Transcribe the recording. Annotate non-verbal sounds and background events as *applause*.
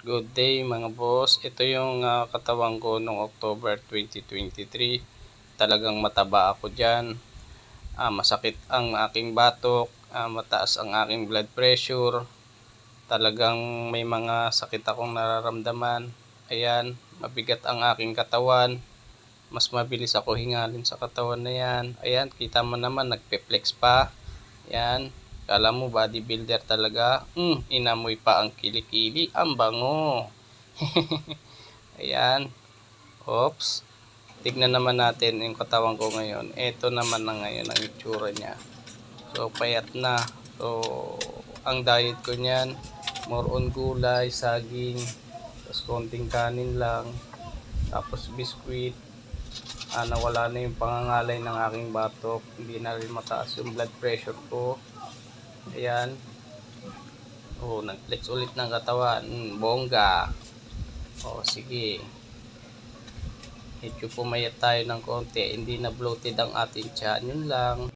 Good day mga boss. Ito yung ah, katawan ko noong October 2023. Talagang mataba ako dyan. Ah, masakit ang aking batok. Ah, mataas ang aking blood pressure. Talagang may mga sakit akong nararamdaman. Ayan, mabigat ang aking katawan. Mas mabilis ako hingalin sa katawan na yan. Ayan, kita mo naman, nagpe-flex pa. Ayan, Kala mo bodybuilder talaga. Mm, inamoy pa ang kilikili. Ang bango. *laughs* Ayan. Oops. Tignan naman natin yung katawan ko ngayon. Ito naman na ngayon ang itsura niya. So, payat na. So, ang diet ko niyan, more on gulay, saging, tapos konting kanin lang, tapos biskuit. Ah, nawala na yung pangangalay ng aking batok. Hindi na rin mataas yung blood pressure ko. Ayan. Oh, nag-flex ulit ng katawan. Mm, bongga. Oh, sige. Medyo pumayat tayo ng konti. Hindi na bloated ang ating tiyan. Yun lang.